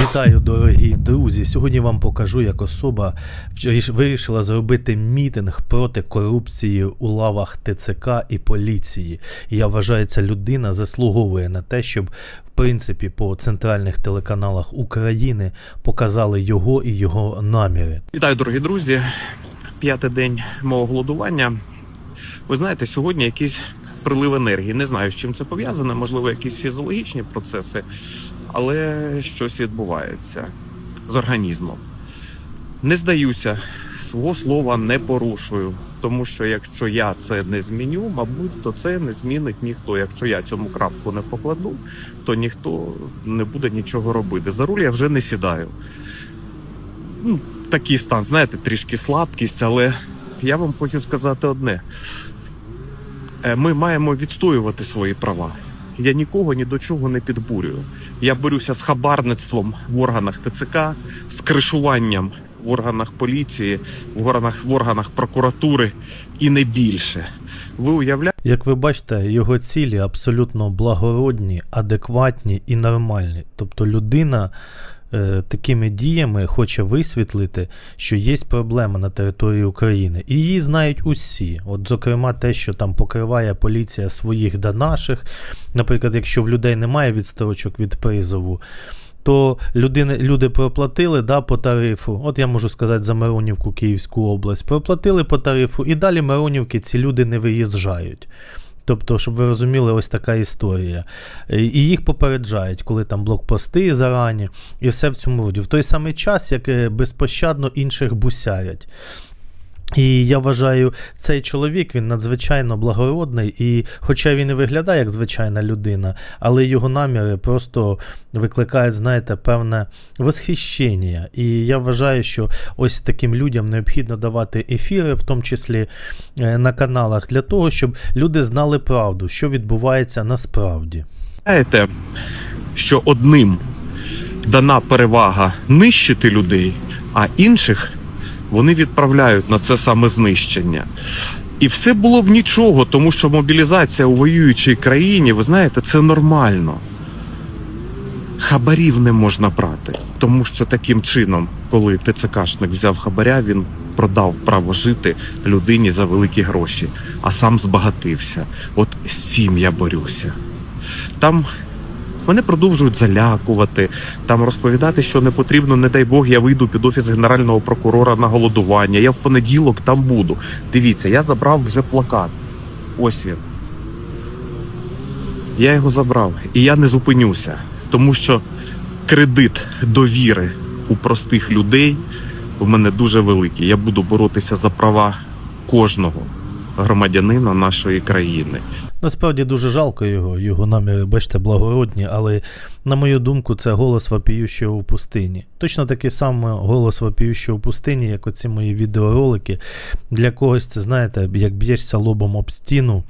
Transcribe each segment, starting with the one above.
Вітаю, дорогі друзі! Сьогодні вам покажу, як особа виріш- вирішила зробити мітинг проти корупції у лавах ТЦК і поліції. І я вважаю, ця людина заслуговує на те, щоб в принципі по центральних телеканалах України показали його і його наміри. Вітаю, дорогі друзі. П'ятий день мого голодування. Ви знаєте, сьогодні якийсь прилив енергії. Не знаю, з чим це пов'язане, можливо, якісь фізіологічні процеси, але щось відбувається з організмом. Не здаюся, свого слова не порушую, тому що якщо я це не зміню, мабуть, то це не змінить ніхто. Якщо я цьому крапку не покладу, то ніхто не буде нічого робити. За руль я вже не сідаю. Ну, такий стан, знаєте, трішки слабкість, але я вам хочу сказати одне: ми маємо відстоювати свої права. Я нікого ні до чого не підбурюю. Я борюся з хабарництвом в органах ТЦК, з кришуванням в органах поліції, в органах, в органах прокуратури і не більше. Ви уявляєте? Як ви бачите, його цілі абсолютно благородні, адекватні і нормальні. Тобто людина е, такими діями хоче висвітлити, що є проблема на території України. І її знають усі. От, зокрема, те, що там покриває поліція своїх да наших. Наприклад, якщо в людей немає відстрочок від призову. То людини, люди проплатили да, по тарифу. От я можу сказати за Миронівку, Київську область. Проплатили по тарифу, і далі Миронівки ці люди не виїжджають. Тобто, щоб ви розуміли, ось така історія. Е, І їх попереджають, коли там блокпости зарані, і все в цьому роді. В той самий час, як е, безпощадно інших бусярять. І я вважаю, цей чоловік він надзвичайно благородний, і хоча він і виглядає як звичайна людина, але його наміри просто викликають, знаєте, певне восхищення. І я вважаю, що ось таким людям необхідно давати ефіри, в тому числі е, на каналах, для того, щоб люди знали правду, що відбувається насправді. Знаєте, що одним дана перевага нищити людей, а інших вони відправляють на це саме знищення. І все було б нічого, тому що мобілізація у воюючій країні, ви знаєте, це нормально. Хабарів не можна брати, тому що таким чином, коли ТЦКшник взяв хабаря, він продав право жити людині за великі гроші, а сам збагатився. От з цим я борюся. Там мене продовжують залякувати, там розповідати, що не потрібно, не дай Бог, я вийду під офіс генерального прокурора на голодування. Я в понеділок там буду. Дивіться, я забрав вже плакат. Ось він. Я його забрав, і я не зупинюся, тому що кредит довіри у простих людей у мене дуже великий. Я буду боротися за права кожного громадянина нашої країни. Насправді дуже жалко його, його наміри, бачите, благородні, але, на мою думку, це голос вопіющого в пустині. Точно такий самий голос вопіющого в пустині, як оці мої відеоролики. Для когось це, знаєте, як б'єшся лобом об стіну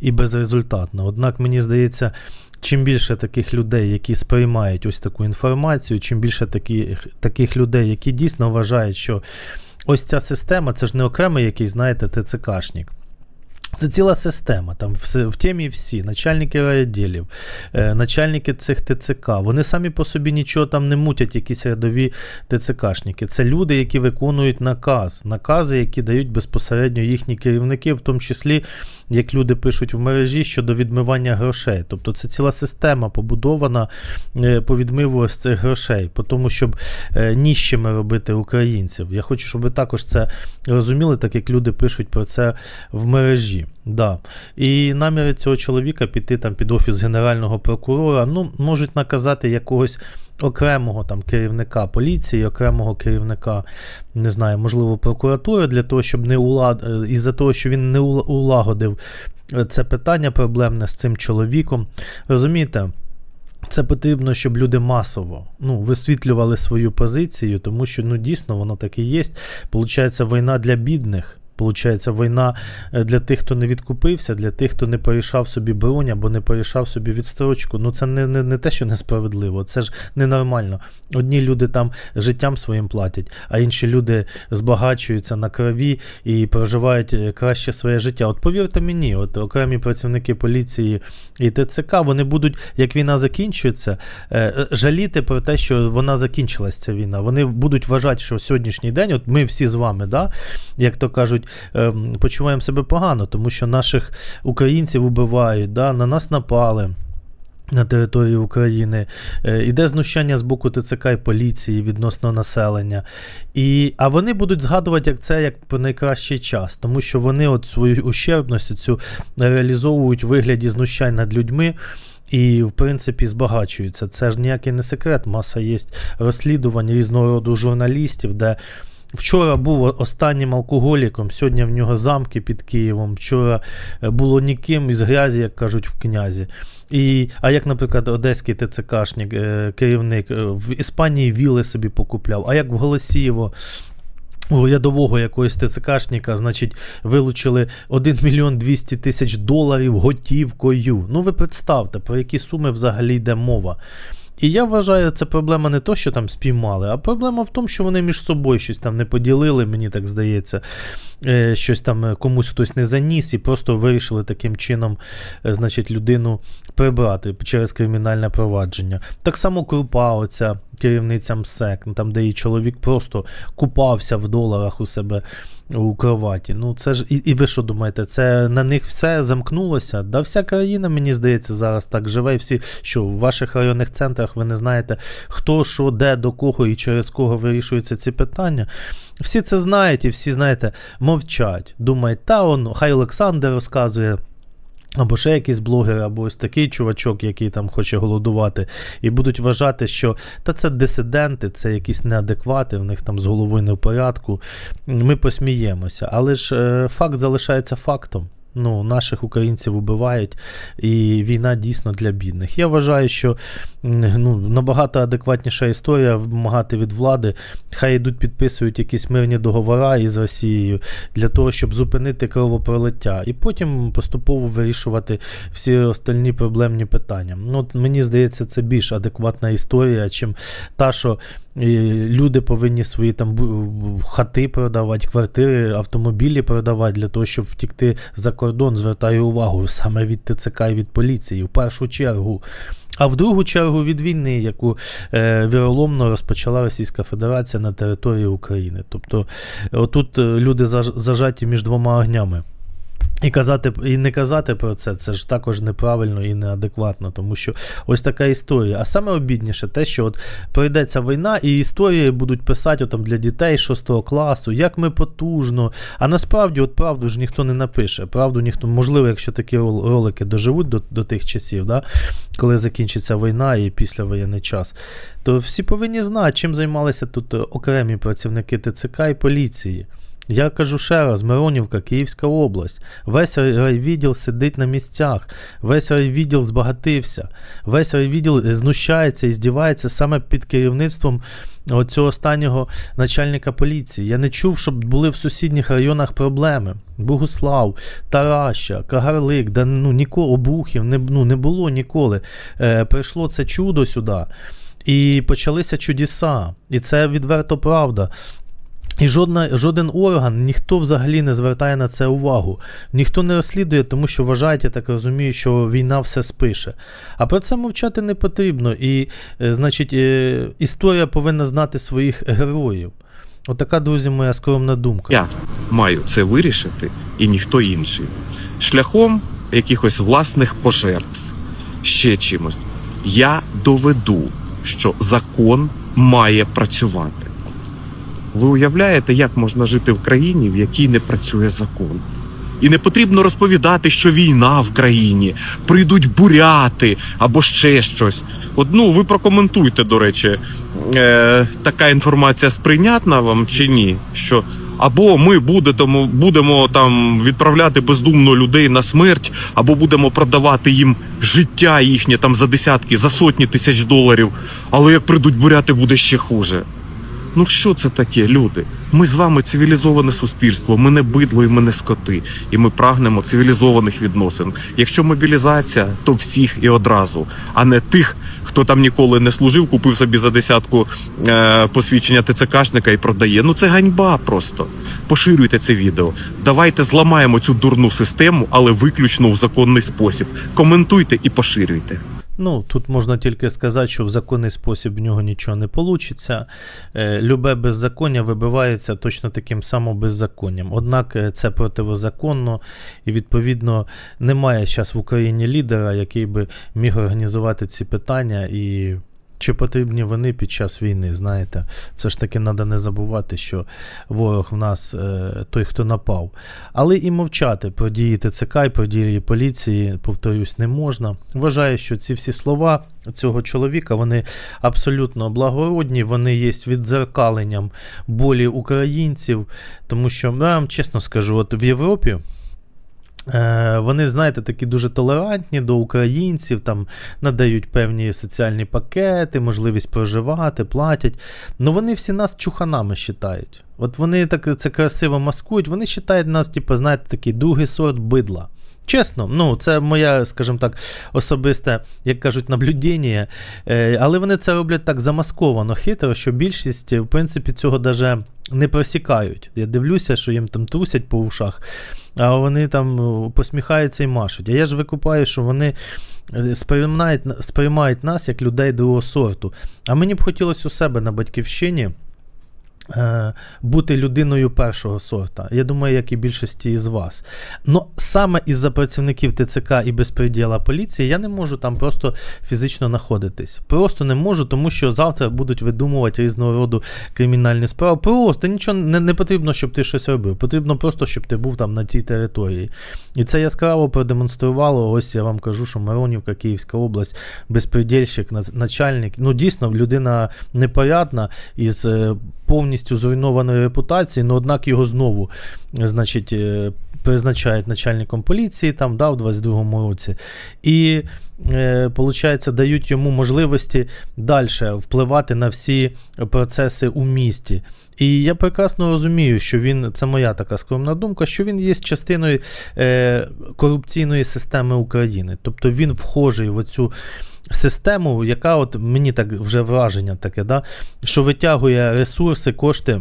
і безрезультатно. Однак, мені здається, чим більше таких людей, які сприймають ось таку інформацію, чим більше таких, таких людей, які дійсно вважають, що ось ця система це ж не окремий якийсь, знаєте, ТЦКшник. Це ціла система. Там все, в темі всі, начальники райвідділів, е, начальники цих ТЦК. Вони самі по собі нічого там не мутять, якісь рядові ТЦКшники. Це люди, які виконують наказ, накази, які дають безпосередньо їхні керівники, в тому числі, як люди пишуть в мережі щодо відмивання грошей. Тобто це ціла система побудована е, по відмиву ось цих грошей, по тому, щоб е, ніщими робити українців. Я хочу, щоб ви також це розуміли, так як люди пишуть про це в мережі. Да. І наміри цього чоловіка піти там під офіс генерального прокурора, ну, можуть наказати якогось. Окремого там керівника поліції, окремого керівника, не знаю, можливо, прокуратури для того, щоб не улад... е, із-за того, що він не улагодив е, це питання проблемне з цим чоловіком. Розумієте? Це потрібно, щоб люди масово ну, висвітлювали свою позицію, тому що ну, дійсно воно так і є. Получається, війна для бідних. Получається, війна е, для тих, хто не відкупився, для тих, хто не порішав собі бронь або не порішав собі відстрочку. Ну це не, не, не те, що несправедливо, це ж ненормально. Одні люди там життям своїм платять, а інші люди збагачуються на крові і проживають е, краще своє життя. От повірте мені, от окремі працівники поліції і ТЦК вони будуть, як війна закінчується, е, жаліти про те, що вона закінчилась ця війна. Вони будуть вважати, що сьогоднішній день, от ми всі з вами, да, як то кажуть, ем, почуваємо себе погано, тому що наших українців убивають, да, на нас напали. На території України Е, іде знущання з боку ТЦК і поліції відносно населення. І, а вони будуть згадувати як це як про найкращий час, тому що вони от свою ущербність цю реалізовують в вигляді знущань над людьми. І, в принципі, збагачуються. Це ж ніякий не секрет. Маса є розслідувань різного роду журналістів, де вчора був останнім алкоголіком, сьогодні в нього замки під Києвом. Вчора е, було ніким із грязі, як кажуть, в князі. І, а як, наприклад, одеський ТЦКшник, е, керівник е, в Іспанії віли собі покупляв, а як в Голосієво. У рядового якогось ТЦКшника, значить, вилучили 1 мільйон 200 тисяч доларів готівкою. Ну, ви представте, про які суми взагалі йде мова. І я вважаю, це проблема не то, що там спіймали, а проблема в тому, що вони між собою щось там не поділили, мені так здається. Е, Щось там е, комусь хтось не заніс і просто вирішили таким чином, е, значить, людину прибрати через кримінальне провадження. Так само Крупа, оця керівниця МСЕК, ну, там, де її чоловік просто купався в доларах у себе у кроваті. Ну, це ж і, і ви що думаєте, це на них все замкнулося? Да вся країна, мені здається, зараз так живе. І всі, що в ваших районних центрах ви не знаєте, хто, що, де, до кого і через кого вирішуються ці питання. Всі це знають, і всі, знаєте, мовчать. Думають, та он, хай Олександр розказує. Або ще якийсь блогер, або ось такий чувачок, який там хоче голодувати, і будуть вважати, що та це дисиденти, це якісь неадеквати, в них там з головою не в порядку. Ми посміємося. Але ж е, факт залишається фактом. Ну, наших українців убивають, і війна дійсно для бідних. Я вважаю, що ну, набагато адекватніша історія вимагати від влади. Хай йдуть підписують якісь мирні договори із Росією для того, щоб зупинити кровопролиття, і потім поступово вирішувати всі остальні проблемні питання. Ну, от мені здається, це більш адекватна історія, чим та, що і люди повинні свої там хати продавати, квартири, автомобілі продавати для того, щоб втікти за кордон. Звертаю увагу саме від ТЦК і від поліції в першу чергу. А в другу чергу від війни, яку е, віроломно розпочала Російська Федерація на території України. Тобто, отут е, люди зажаті між двома огнями. І казати і не казати про це, це ж також неправильно і неадекватно, тому що ось така історія. А саме обідніше те, що от пройдеться війна, і історії будуть писати от, для дітей 6 класу, як ми потужно. А насправді, от правду ж ніхто не напише. Правду ніхто, можливо, якщо такі ролики доживуть до, до тих часів, да, коли закінчиться війна і післявоєнний час, то всі повинні знати, чим займалися тут окремі працівники ТЦК і поліції. Я кажу ще раз, Миронівка, Київська область. Весь рай- райвідділ сидить на місцях, весь райвідділ збагатився, весь райвідділ знущається і здівається саме під керівництвом оцього останнього начальника поліції. Я не чув, щоб були в сусідніх районах проблеми. Богуслав, Тараща, Кагарлик, да ну ніколи обухів не, ну, не було ніколи. Е, прийшло це чудо сюди. І почалися чудеса. І це відверто правда. І жодна, жоден орган, ніхто взагалі не звертає на це увагу. Ніхто не розслідує, тому що вважають, я так розумію, що війна все спише. А про це мовчати не потрібно. І, е, значить, е, історія повинна знати своїх героїв. Отака, друзі, моя скромна думка. Я маю це вирішити, і ніхто інший. Шляхом якихось власних пожертв, ще чимось. Я доведу, що закон має працювати. Ви уявляєте, як можна жити в країні, в якій не працює закон? І не потрібно розповідати, що війна в країні, прийдуть буряти або ще щось. От, ну, ви прокоментуйте, до речі, е, така інформація сприйнятна вам чи ні? Що або ми будемо, будемо там відправляти бездумно людей на смерть, або будемо продавати їм життя їхнє там за десятки, за сотні тисяч доларів. Але як прийдуть буряти, буде ще хуже. Ну що це таке, люди? Ми з вами цивілізоване суспільство, ми не бидло і ми не скоти, і ми прагнемо цивілізованих відносин. Якщо мобілізація, то всіх і одразу, а не тих, хто там ніколи не служив, купив собі за десятку е, посвідчення ТЦКшника і продає. Ну це ганьба просто. Поширюйте це відео. Давайте зламаємо цю дурну систему, але виключно у законний спосіб. Коментуйте і поширюйте. Ну, тут можна тільки сказати, що в законний спосіб в нього нічого не вийде. Любе беззаконня вибивається точно таким самим беззаконням. Однак е, це противозаконно, і відповідно немає зараз в Україні лідера, який би міг організувати ці питання і. Чи потрібні вони під час війни, знаєте, все ж таки треба не забувати, що ворог в нас е, той, хто напав. Але і мовчати про дії ТЦК і про дії поліції, повторюсь, не можна. Вважаю, що ці всі слова цього чоловіка вони абсолютно благородні, вони є віддзеркаленням болі українців, тому що ну, я вам чесно скажу, от в Європі. Е, Вони, знаєте, такі дуже толерантні до українців, там надають певні соціальні пакети, можливість проживати, платять. Ну вони всі нас чуханами вважають. От вони так це красиво маскують, вони вважають нас, типу, знаєте, такий другий сорт бидла. Чесно, ну це моє, скажімо так, особисте, як кажуть, наблюдення. Е, але вони це роблять так замасковано, хитро, що більшість, в принципі, цього навіть не просікають. Я дивлюся, що їм там трусять по ушах, а вони там посміхаються і машуть. А я ж викупаю, що вони е, сприймають, сприймають нас як людей другого сорту. А мені б хотілося у себе на батьківщині. Е, Бути людиною першого сорта. Я думаю, як і більшості із вас. Ну саме із-за працівників ТЦК і безпреділа поліції я не можу там просто фізично знаходитись. Просто не можу, тому що завтра будуть видумувати різного роду кримінальні справи. Просто нічого не, не потрібно, щоб ти щось робив. Потрібно просто, щоб ти був там на цій території. І це яскраво продемонструвало. Ось я вам кажу, що Миронівка, Київська область, безпредельщик, нац- начальник. Ну дійсно, людина непорядна із е, повністю зруйнованою репутацією, але однак його знову, е, значить, е, призначають начальником поліції там, да, в 22-му році. І, е, получається, дають йому можливості далі впливати на всі процеси у місті. І я прекрасно розумію, що він, це моя така скромна думка, що він є частиною корупційної системи України. Тобто він вхожий в оцю систему, яка от мені так вже враження таке, да, що витягує ресурси, кошти.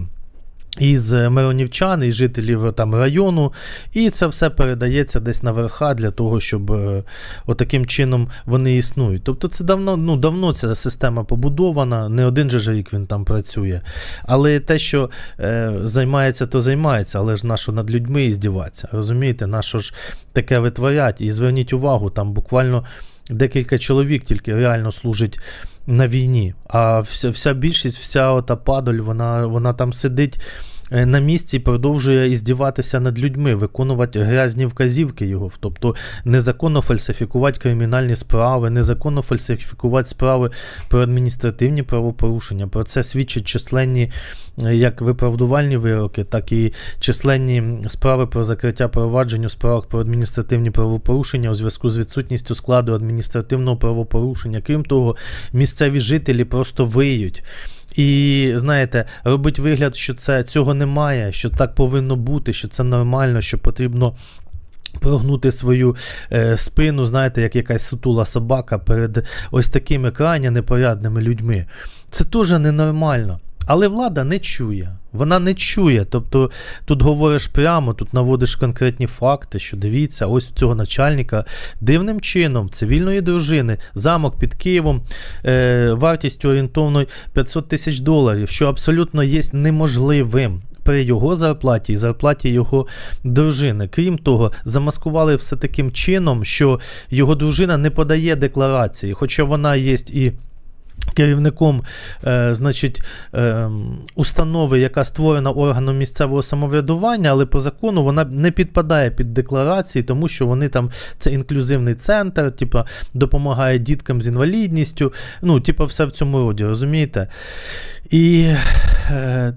Із миронівчан, із жителів там району, і це все передається десь на верха для того, щоб е, отаким чином вони існують. Тобто це давно, ну, давно ця система побудована, не один же рік він там працює. Але те, що е, займається, то займається, але ж нащо над людьми і здіватися. Розумієте, нащо ж таке витворять? І зверніть увагу, там буквально декілька чоловік тільки реально служить на війні. А вся, вся більшість, вся ота падаль, вона, вона там сидить на місці продовжує іздіватися над людьми, виконувати грязні вказівки його. Тобто незаконно фальсифікувати кримінальні справи, незаконно фальсифікувати справи про адміністративні правопорушення. Про це свідчать численні е, як виправдувальні вироки, так і численні справи про закриття проваджень у справах про адміністративні правопорушення у зв'язку з відсутністю складу адміністративного правопорушення. Крім того, місцеві жителі просто виють. І знаєте, робить вигляд, що це цього немає, що так повинно бути, що це нормально, що потрібно. Прогнути свою е, спину, знаєте, як якась сутула собака перед ось такими крайня непорядними людьми. Це теж ненормально. Але влада не чує. Вона не чує. Тобто тут говориш прямо, тут наводиш конкретні факти, що дивіться, ось в цього начальника дивним чином цивільної дружини, замок під Києвом е, вартістю орієнтовно 500 тисяч доларів, що абсолютно є неможливим. При його зарплаті і зарплаті його дружини. Крім того, замаскували все таким чином, що його дружина не подає декларації, хоча вона є і керівником е, значить, е, установи, яка створена органом місцевого самоврядування, але по закону вона не підпадає під декларації, тому що вони там це інклюзивний центр, типу, допомагає діткам з інвалідністю. Ну, типу, все в цьому роді, розумієте? І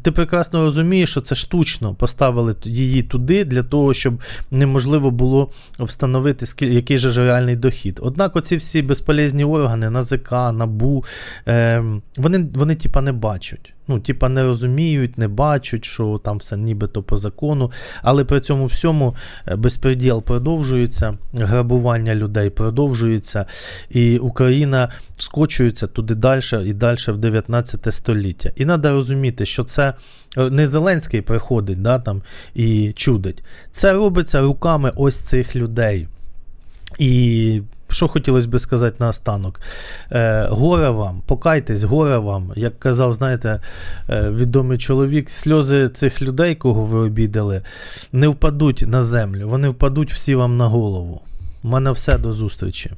ти прекрасно розумієш, що це штучно поставили її туди для того, щоб неможливо було встановити, який же реальний дохід. Однак оці всі безполезні органи, НАЗК, НАБУ, е, вони, вони типа не бачать. Ну, типа, не розуміють, не бачать, що там все нібито по закону. Але при цьому всьому е, безпреділ продовжується, грабування людей продовжується, і Україна скочується туди далі і далі в 19 століття. І треба розуміти, що це е, не Зеленський приходить да, там, і чудить. Це робиться руками ось цих людей. І що хотілося би сказати наостанок? Е, горе вам, покайтесь, горе вам. Як казав, знаєте, е, відомий чоловік, сльози цих людей, кого ви обідали, не впадуть на землю, вони впадуть всі вам на голову. У мене все до зустрічі.